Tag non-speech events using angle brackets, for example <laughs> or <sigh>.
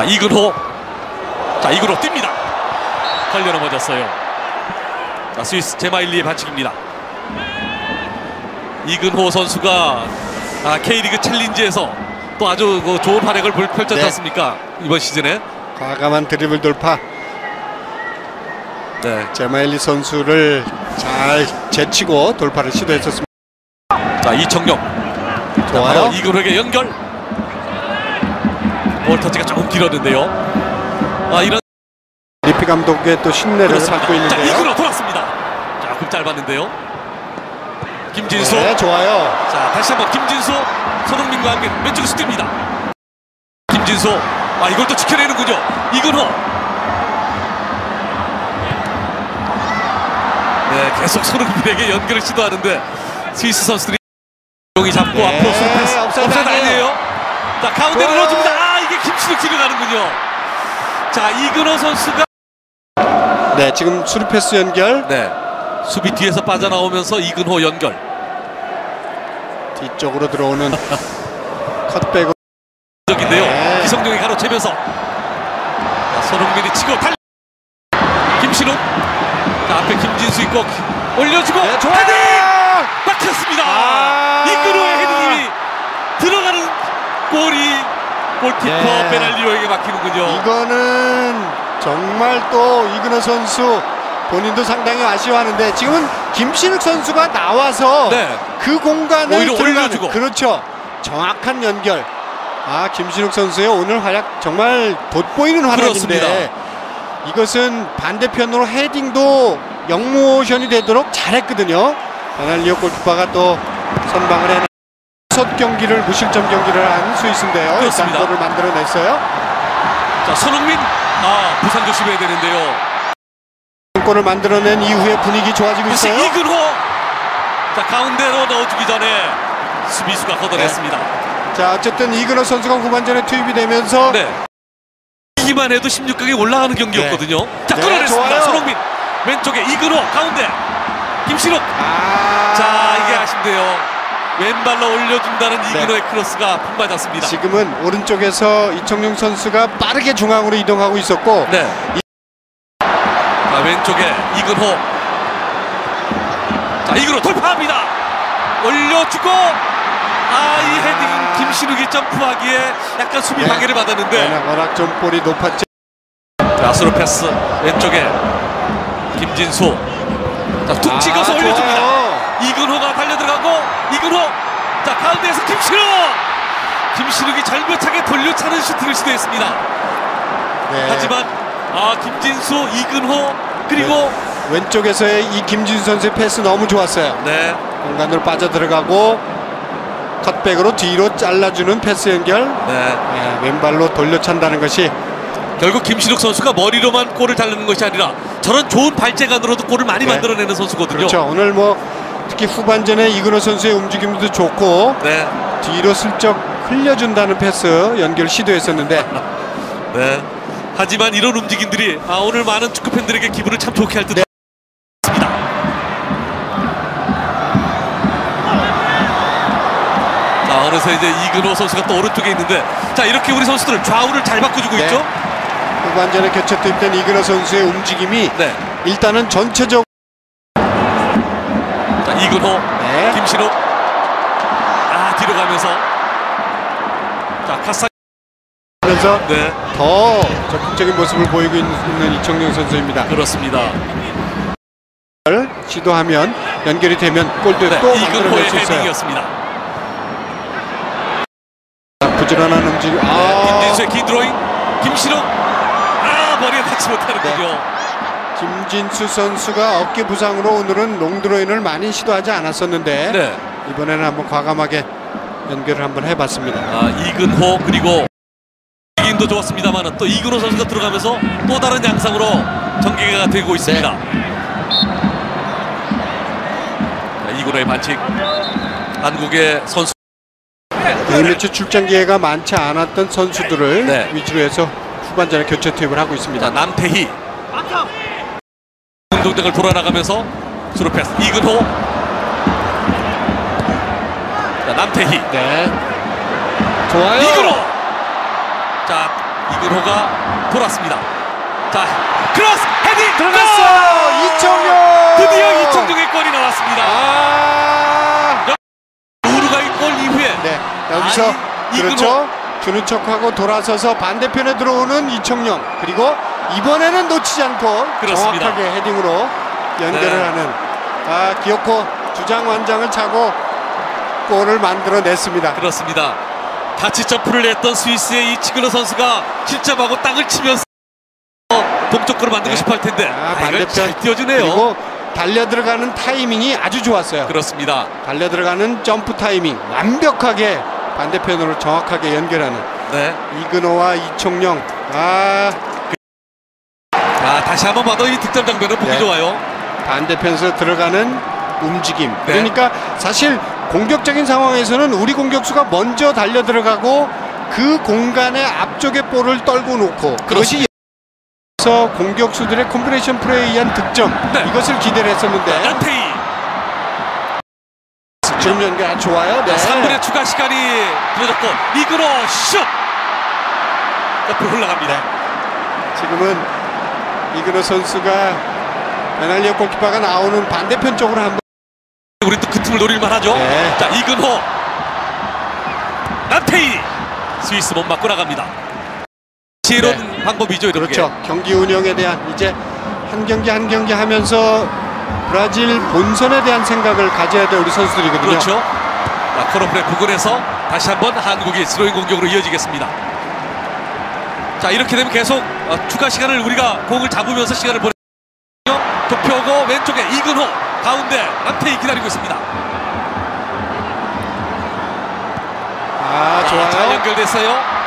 자 이근호. 자 이근호 뜁니다. 걸려 넘어졌어요. 자 스위스 제마일리의 반칙입니다. 이근호 선수가 아, K리그 챌린지에서 또 아주 그 좋은 활약을 볼- 펼쳤지 네. 않습니까? 이번 시즌에? 과감한 드리블 돌파. 네. 제마일리 선수를 잘 제치고 돌파를 시도했었습니다. 자 이청용. 자, 좋아요. 이근호에게 연결 볼 터치가 조금 길었는데요 아 이런 리피 감독의 또 신뢰를. 받고 자 있는데요. 이근호 돌았습니다 조금 짧았는데요 김진수 네, 좋아요. 자 다시 한번 김진수 손흥민과 함께 왼쪽에서 뜁니다 김진수 아 이걸 또 지켜내는군요 이근호 네 계속 손흥민에게 연결을 시도하는데 스위스 선수들이 용이 잡고 네, 앞으로 패스 업사이드 아니에요. 자 가운데로. 넣어줍니다 아 김치로 뒤로 가는군요 자 이근호 선수가 네, 지금 수루 패스 연결 네 수비 뒤에서 빠져나오면서 이근호 연결 뒤쪽으로 들어오는 <laughs> 컷백으로 적인데요. 네. 기성용이 가로채면서 자, 손흥민이 치고 달. 김신욱. 자, 앞에 김진수 있고 올려주고 네, 좋아요. 헤딩 막혔습니다. 아. 이근호의 헤딩이 들어가는 골이 골키퍼 네. 베날리오에게 막히는군요. 이거는 정말 또 이근호 선수 본인도 상당히 아쉬워하는데 지금은 김신욱 선수가 나와서 네. 그 공간을 오히려 올려주고. 그렇죠 정확한 연결 아 김신욱 선수의 오늘 활약 정말 돋보이는 활약인데 그렇습니다. 이것은 반대편으로 헤딩도 영모션이 되도록 잘했거든요 베날리오 골키퍼가 또 선방을 해내 첫 경기를 무실점 경기를 한 스위스인데요 그렇습니다. 골을 만들어냈어요 자, 손흥민. 아, 부상 조심해야 되는데요. 골을 만들어낸 이후에 분위기 좋아지고 있어요. 이근호. 자, 가운데로 넣어주기 전에 수비수가 걷어냈습니다. 자 어쨌든 이근호 선수가 후반전에 투입이 되면서 네. 이기만 해도 16강에 올라가는 경기였거든요. 자, 네, 끌어냈습니다. 좋아요. 손흥민. 왼쪽에 이근호 가운데. 김신욱. 아 자. 왼발로 올려준다는 네. 이근호의 크로스가 품 맞았습니다. 지금은 오른쪽에서 이청용 선수가 빠르게 중앙으로 이동하고 있었고 네. 자, 왼쪽에 이근호. 자, 이근호 돌파합니다. 올려주고. 아, 이 헤딩 김신욱이 점프하기에 약간 수비 네. 방해를 받았는데. 워낙, 워낙 좀 볼이 높았죠. 자, 스루 패스 왼쪽에 김진수. 자, 툭 아, 찍어서 올려줍니다. 이근호가 달려들어가고 이근호. 자, 가운데에서 김신욱. 김신욱이 절묘하게 돌려차는 슈팅을 시도했습니다. 네. 하지만 아, 김진수, 이근호 그리고 왼쪽에서의 이 김진수 선수의 패스 너무 좋았어요. 네. 공간으로 빠져 들어가고 컷백으로 뒤로 잘라주는 패스 연결. 네. 네, 왼발로 돌려찬다는 것이 결국 김신욱 선수가 머리로만 골을 달리는 것이 아니라 저런 좋은 발재간으로도 골을 많이 네. 만들어내는 선수거든요. 그렇죠. 오늘 뭐 특히 후반전에 이근호 선수의 움직임도 좋고 네. 뒤로 슬쩍 흘려준다는 패스 연결 시도했었는데 <laughs> 네. 하지만 이런 움직임들이 아, 오늘 많은 축구 팬들에게 기분을 참 좋게 할 듯. 네. 자 어느새 이제 이근호 선수가 또 오른쪽에 있는데 자 이렇게 우리 선수들은 좌우를 잘 바꿔주고 네. 있죠. 후반전에 교체 투입된 이근호 선수의 움직임이 네. 일단은 전체적 자 이근호, 네. 김신욱 아 뒤로 가면서 자 카사 하면서 네 더 적극적인 모습을 보이고 있는 이청용 선수입니다. 그렇습니다. 시도하면 연결이 되면 골도 네, 또 만들어낼 수 있어요. 헤딩이었습니다. 부지런한 움직임. 네, 아, 김진수의 긴 드로잉, 김신욱 아 머리에 닿지 못하는군요. 네. 김진수 선수가 어깨 부상으로 오늘은 롱드로인을 많이 시도하지 않았었는데 네. 이번에는 한번 과감하게 연결을 한번 해봤습니다. 아 이근호 그리고 이긴도 좋았습니다만은 또 이근호 선수가 들어가면서 또 다른 양상으로 전개가 되고 있습니다. 자, 이근호의 반칙. 한국의 선수 A매치 출장 기회가 많지 않았던 선수들을 네. 위주로 해서 후반전에 교체 투입을 하고 자, 있습니다. 남태희 운동장을 돌아나가면서 수루 패스 이근호 자, 남태희 네. 좋아요. 이근호 자 이근호가 돌았습니다. 자, 크로스 헤딩 들어갔어 골! 이청용 드디어 이청용의 골이 나왔습니다. 아 우루과이 골 이후에 네, 여기서 아니. 그렇죠. 주는 척하고 돌아서서 반대편에 들어오는 이청용 그리고 이번에는 놓치지 않고 그렇습니다. 정확하게 헤딩으로 연결을 네. 하는 아 기어코 주장 완장을 차고 골을 만들어냈습니다. 그렇습니다. 같이 점프를 했던 스위스의 이 치글러 선수가 실점하고 땅을 치면서 동쪽골을 만들고 네. 싶어 할 텐데 아, 아, 반대편 띄워주네요. 그리고 달려 들어가는 타이밍이 아주 좋았어요. 그렇습니다. 달려 들어가는 점프 타이밍 완벽하게 반대편으로 정확하게 연결하는 네. 이근호와 아 아, 다시 한번 봐도 이 득점 장면은 보기 네. 좋아요. 반대편에서 들어가는 움직임. 네. 그러니까 사실 공격적인 상황에서는 우리 공격수가 먼저 달려 들어가고 그 공간의 앞쪽에 볼을 떨고 놓고 그것이 서 공격수들의 콤비네이션 플레이에 의한 득점 네. 이것을 기대를 했었는데 난테이 지금 연결 아주 좋아요. 네. 3분의 추가 시간이 들어졌고 이근호 슛! 옆으로 올라갑니다. 지금은 이근호 선수가 베날리오 골키퍼가 나오는 반대편 쪽으로 한번 우리 또 그 틈을 노릴만 하죠. 네. 자, 이근호 난테이 스위스 못 맞고 나갑니다. 지혜로운 방법이죠, 이런 게. 그렇죠. 경기 운영에 대한 이제 한 경기 한 경기 하면서 브라질 본선에 대한 생각을 가져야 될 우리 선수들이거든요. 그렇죠. 자, 코너프레 부근에서 다시 한번 한국이 스로잉 공격으로 이어지겠습니다. 자, 이렇게 되면 계속 어, 추가 시간을 우리가 공을 잡으면서 시간을 보내. 도표고 왼쪽에 이근호 가운데 남태희 기다리고 있습니다. 아, 자, 잘 좋아요. 연결됐어요.